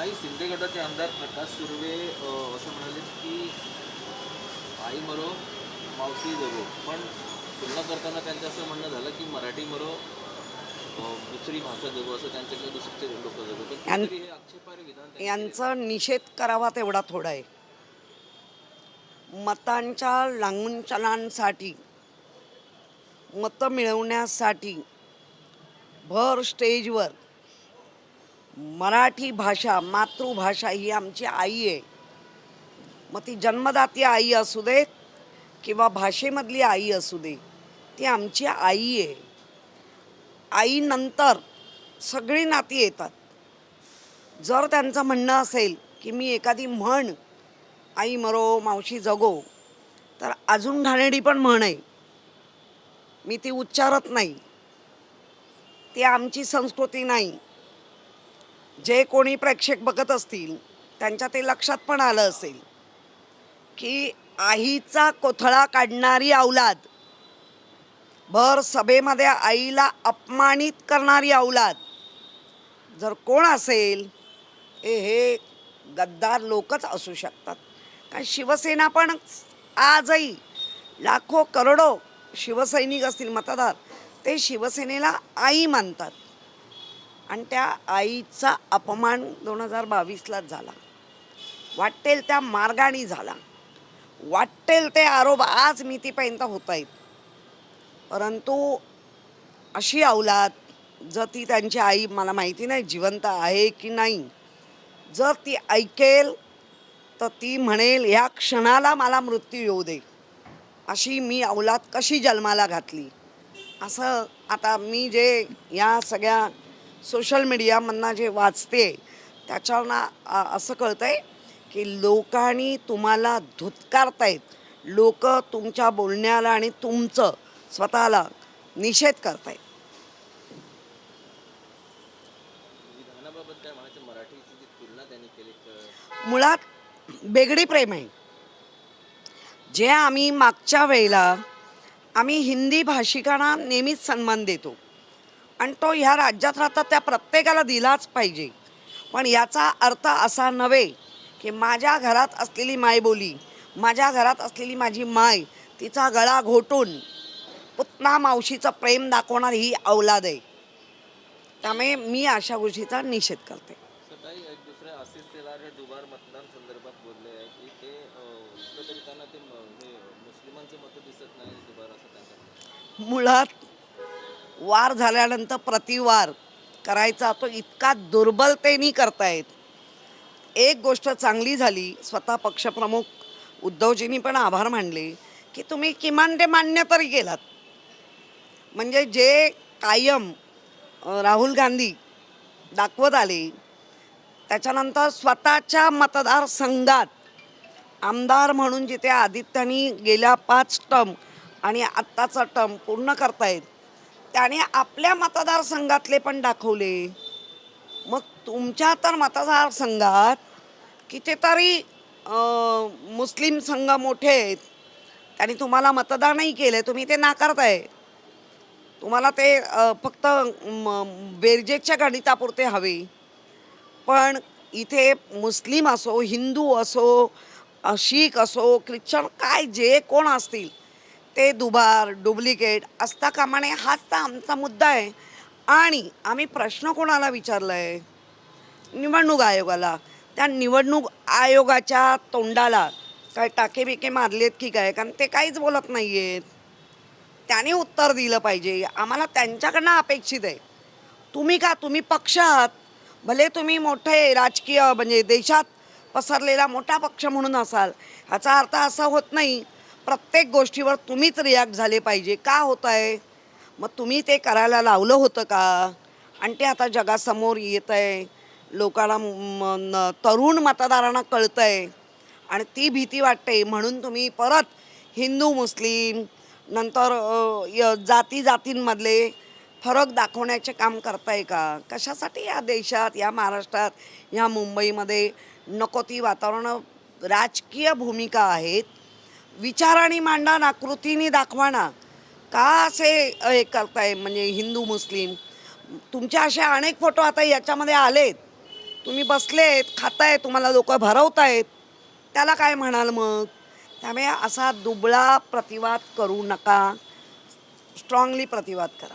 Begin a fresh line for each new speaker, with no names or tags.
काही शिंदे गटाचे आमदार प्रकाश सुर्वे असं म्हणाले की आई मरो मावशी जगो. पण तुलना करताना त्यांचं असं म्हणणं झालं की मराठी मरो दुसरी भाषा जगो असं त्यांच्याकडे दुसरे लोक जगो. पण हे आक्षेपार्ह विधान.
यांचा निषेध करावा तेवढा थोडा आहे. मतांच्या लांगुंचनांसाठी मतं मिळवण्यासाठी भर स्टेजवर मराठी भाषा मातृभाषा ही आमची आई आहे. मग ती जन्मदाती आई असू दे किंवा भाषेमधली आई असू दे ती आमची आई आहे. आईनंतर सगळी नाती येतात. जर त्यांचं म्हणणं असेल की मी एखादी म्हण आई मरो मावशी जगो तर अजून घाणेडी पण म्हण आहे. मी ती उच्चारत नाही. ती आमची संस्कृती नाही. जे कोणी प्रेक्षक बघत असतील त्यांच्या ते लक्षात पण आलं असेल की आईचा कोथळा काढणारी अवलाद भर सभेमध्ये आईला अपमानित करणारी अवलाद जर कोण असेल हे हे गद्दार लोकच असू शकतात. कारण शिवसेना पण आजही लाखो करोडो शिवसैनिक असतील मतदार ते शिवसेनेला आई मानतात. आणि त्या आईचा अपमान दोन हजार बावीसलाच झाला. वाटेल त्या मार्गाने झाला. वाटेल ते आरोप आज मितीपर्यंत होत आहेत. परंतु अशी अवलाद जर ती त्यांची आई मला माहिती नाही जिवंत आहे की नाही जर ती ऐकेल तर ती म्हणेल ह्या क्षणाला मला मृत्यू येऊ दे. अशी मी अवलाद कशी जन्माला घातली? असं आता मी जे या सगळ्या सोशल मीडियामधनं जे वाचते त्याच्यावरनं असं कळतं आहे की लोकांनी तुम्हाला धुतकारतायत. लोक तुमच्या बोलण्याला आणि तुमचं स्वतःला निषेध करतायत. मुळात बेगडी प्रेम आहे. जे आम्ही मागच्या वेळेला आम्ही हिंदी भाषिकांना नेहमीच सन्मान देतो. आणि तो ह्या राज्यात राहतात त्या प्रत्येकाला दिलाच पाहिजे. पण याचा अर्थ असा नव्हे की माझ्या घरात असलेली मायबोली माझ्या घरात असलेली माझी माय तिचा गळा घोटून पुतना मावशीचं प्रेम दाखवणारी ही अवलाद आहे. त्यामुळे मी अशा गोष्टीचा निषेध करते. मुळात वार झाल्यानंतर प्रतिवार करायचा तो इतका दुर्बलतेने करतायत. एक गोष्ट चांगली झाली स्वतः पक्षप्रमुख उद्धवजींनी पण आभार मानले की तुम्ही किमान ते मान्य तरी केलात. म्हणजे जे कायम राहुल गांधी दाखवत आले त्याच्यानंतर स्वतःच्या मतदारसंघात आमदार म्हणून जिथे आदित्यानी गेल्या पाच टर्म आणि आत्ताचा टर्म पूर्ण करतायत त्याने आपल्या मतदारसंघातले पण दाखवले. मग तुमच्या तर मतदारसंघात कितीतरी मुस्लिम संघ मोठे आहेत. त्यांनी तुम्हाला मतदानही केले तुम्ही ते नाकारताय. तुम्हाला ते फक्त म- बेरजेच्या गणितापुरते हवे. पण इथे मुस्लिम असो हिंदू असो शीख असो ख्रिश्चन काय जे कोण असतील ते दुबार डुप्लिकेट असता कामाने हाच तर आमचा मुद्दा आहे. आणि आम्ही प्रश्न कोणाला विचारला आहे निवडणूक आयोगाला. त्या निवडणूक आयोगाच्या तोंडाला काय टाके बिके मारलेत की काय? कारण ते काहीच बोलत नाही आहेत त्याने उत्तर दिलं पाहिजे. आम्हाला त्यांच्याकडनं अपेक्षित आहे. तुम्ही का? तुम्ही पक्ष आहात. भले तुम्ही मोठे राजकीय म्हणजे देशात पसरलेला मोठा पक्ष म्हणून असाल. ह्याचा अर्थ असा होत नाही. प्रत्येक गोष्टीवर तुम्हीच रिॲक्ट झाले पाहिजे. का होत आहे मग तुम्ही ते करायला लावलं होतं का? आणि ते आता जगासमोर येत आहे लोकांना न- तरुण मतदारांना कळतं आहे आणि ती भीती वाटते. म्हणून तुम्ही परत हिंदू मुस्लिम नंतर य- जाती जातींमधले फरक दाखवण्याचे काम करताय का? कशासाठी या देशात या महाराष्ट्रात या मुंबईमध्ये नको ती वातावरण राजकीय भूमिका आहेत? विचाराने मांडा ना कृतीने दाखवाना का असे हे करताय? म्हणजे हिंदू मुस्लिम? तुमचे असे अनेक फोटो आता याच्यामध्ये आलेत. तुम्ही बसलेत खाताय तुम्हाला लोक भरवतायत. त्याला काय म्हणाल मग? त्यामुळे असा दुबळा प्रतिवाद करू नका. स्ट्रॉंगली प्रतिवाद करा.